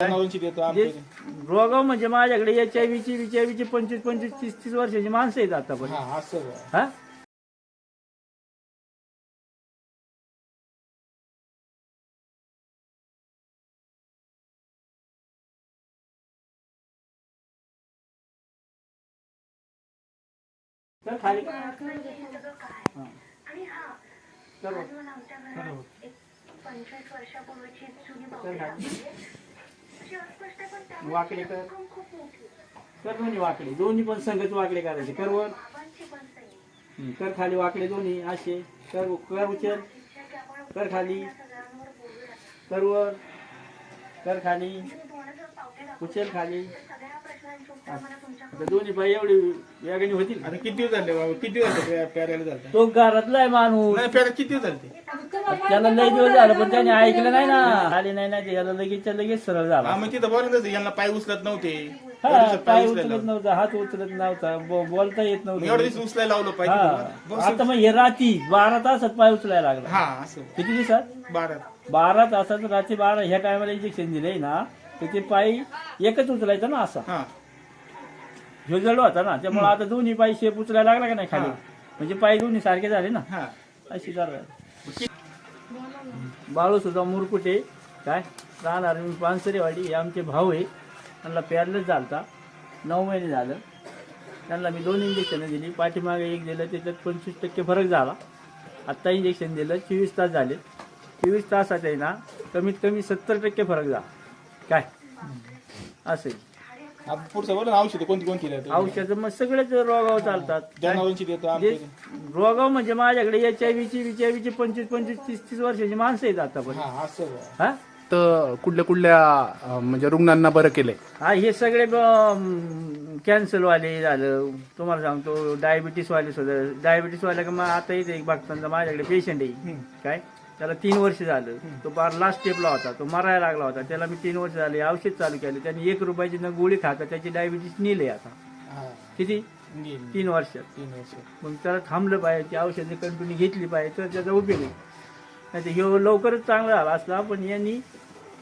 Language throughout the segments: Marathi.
दोनशे देतो जे आमचे रोगाव म्हणजे माझ्याकडे एच आय व्हीची विच आय व्हीची पंचवीस पंचवीस तीस तीस वर्षाची माणसं आहेत आता पण हा असं हा तर खाली हा. सर्व. पंचवीस वर्षापूर्वीची जुनी त्या वाकडे कर. कर दोन्ही वाकडे. दोन्ही पण संगत वाकडे करायचे. कर वर. बाबांची पण सही हं, कर खाली वाकडे दोन्ही असे. कर कर उचल. कर खाली. बोलूया कर वर. कर खाली. उचल खाली. दोन्ही पाय एवढी वेगाने होतील. आता किती दिवस झाले बाबा? किती दिवस झाले? प्या- प्याऱ्याला झालं तो घरातला आहे माणूस. नाही किती दिवस झाले ते? त्याला लय दिवस झालं पण त्याने ऐकलं नाही ना. आले नाही ना याला लगेच लगेच सरळ झाला. हा मग तिथं बोलत यांना पाय उचलत नव्हते. हा दिवस पाय उचलत. नव्हता हात उचलत नव्हता बो- बोलता येत मग एवढे दिवस नव्हतं उचलायला लावलं पाहिजे हा. तुम्हाला. आता मग हे रात्री बारा तासात पाय उचलायला लागला. हा असं. किती दिवसात? बारा. बारा तासात रात्री बारा ह्या टायमाला इंजेक्शन दिलंय ना तर ते पायी एकच उचलायचा ना असा. हा. ह्यो जड होता ना त्यामुळे आता दोन्ही पायी शेप उचलायला लागला का नाही खाली? हा. म्हणजे पाय दोन्ही सारखे झाले ना? हा. अशी जरा बाळू सुद्धा मुरकुटे काय? राहणार मी पानसरेवाडी हे आमचे भाऊ आहे. त्यांना प्यारलंच झालता. नऊ महिने झालं. त्यांना मी दोन इंजेक्शनं दिली. पाठीमागे एक दिलं त्याच्यात पंचवीस टक्के फरक झाला. आत्ता इंजेक्शन दिलं चोवीस तास झाले. चोवीस तासात आहे ना कमीत कमी सत्तर टक्के फरक झाला. काय? असं आता पुढचं बोला ना औषध कोणती कोणती देतो औषधं मग सगळेच रोगावर चालतात. काय? जनावरांची देतो जे आमचे रोगाव म्हणजे माझ्याकडे एच आय व्हीची विच आय व्हीची पंचवीस पंचवीस तीस तीस वर्षाची माणसं आहेत आता पण हा असं हा? तर कुठल्या कुठल्या अं, म्हणजे रुग्णांना बरं केलंय? हा हे सगळे कॅन्सरवाले झालं. तुम्हाला सांगतो डायबिटीसवाले सुद्धा. डायबिटीसवाले का मग आता इथे एक बघताना माझ्याकडे पेशंट आहे. काय? त्याला तीन वर्ष झालं. तो फार लास्ट स्टेपला होता. तो मरायला लागला होता. त्याला मी तीन वर्ष झाले. औषध चालू केले. त्याने एक रुपयाची न गोळी खाता त्याची डायबिटीस नेले आता. हा. किती. तीन वर्षात तीन वर्ष. मग त्याला थांबलं पाहिजे. ती औषधं कंटिन्यू घेतली पाहिजे. तर त्याचा उपयोग आहे. नाही तर ह्यो लवकरच चांगला झाला असला. पण यांनी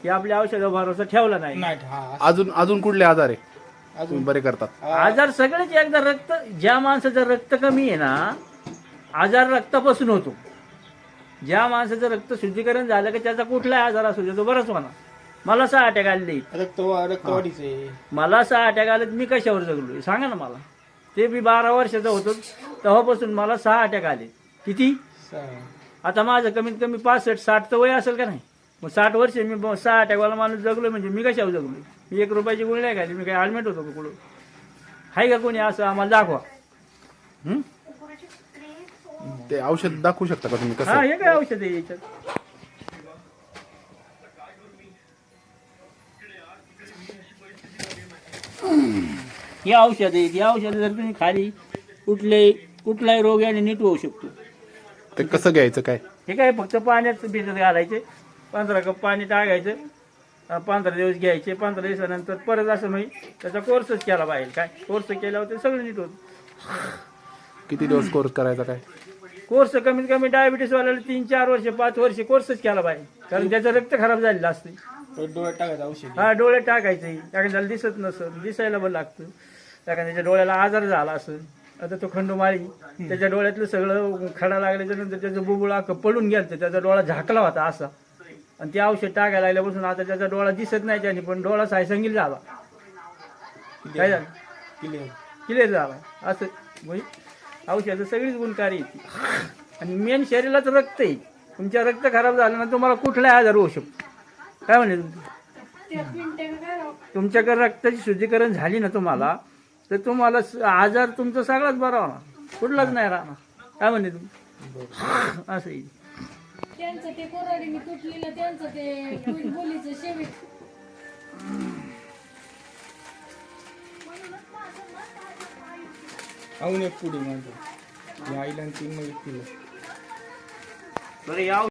हे आपल्या औषधा भरोसा ठेवला नाही. नाही हा. अजून अजून कुठले आजार आहे? अजून बरे करतात. आजार सगळेच एकदा रक्त ज्या माणसाचं रक्त कमी आहे ना आजार रक्तापासून होतो. ज्या माणसाचं रक्त शुद्धीकरण झालं की त्याचा कुठलाही आजार असू दे तो बराच होणार. मला सहा अटॅक आले रक्त रक्तवाढीचे मला सहा अटॅक आले मी कशावर जगलो सांगा ना मला. ते मी बारा वर्षाचा होतो. तेव्हापासून मला सहा अटॅक आले. किती? आता माझं कमीत कमी पासष्ट साठचं वय असेल का नाही? मग साठ वर्ष मी सहा अटॅकवाला माणूस जगलो म्हणजे मी कशावर जगलो मी एक रुपयाची गोळी नाही खाली मी काय हेल्मेट होतो कुठं? आहे का कोणी असं आम्हाला दाखवा? ते औषध दाखवू शकता का तुम्ही हा कसं? हे काय औषध आहे याच्यात? हे औषध आहे हे औषध जर तुम्ही खाली कुठले कुठलाही रोग याने नीट होऊ शकतो. ते कसं घ्यायचं काय? हे काय फक्त पाण्यात भिजत घालायचे पंधरा कप पाणी टाकायचं अं, पंधरा दिवस घ्यायचे पंधरा दिवसानंतर परत असं म्हणजे त्याचा कोर्सच केला पाहिजे काय? कोर्स केल्यावर ते सगळं नीट होतं. किती दिवस कोर्स करायचा काय? कोर्स कमीत कमी डायबिटीस वाल्याला तीन चार वर्ष पाच वर्ष कोर्सच केला पाहिजे कारण त्याचं रक्त खराब झालेलं असते. डोळ्यात टाकायचं औषध. हा डोळे टाकायचे. एखाद्याला दिसत नसत दिसायला पण लागतं. एखाद्याच्या डोळ्याला आजार झाला असेल आता तो खंडोमाळी त्याच्या डोळ्यातलं सगळं खडा लागल्याच्या नंतर त्याचं बुबुळ पडून गेलं त्याचा डोळा झाकला होता असा. आणि ते औषध टाकायला लागल्यापासून आता त्याचा डोळा दिसत नाही त्याने पण डोळा सायसंगील झाला. काय झालं? क्लिअर झाला. असं. औषधं सगळीच गुणकारी येते आणि मेन शरीराचं रक्त आहे. तुमच्या रक्त खराब झालं ना तुम्हाला कुठलाही आजार होऊ शकतो. काय म्हणे तुमचं? तुमच्याकडे रक्ताची शुद्धीकरण झाली ना तुम्हाला तर तुम्हाला आजार तुमचा सगळाच बरा होणार. कुठलाच नाही राहणार. काय म्हणे तुम्ही असं त्यांचं ते कोराडीने तुटलेलं त्यांचं ते बोलीचं शेवट. అవును ఎప్పుడు నాకు ఆయిల్ అంత మరి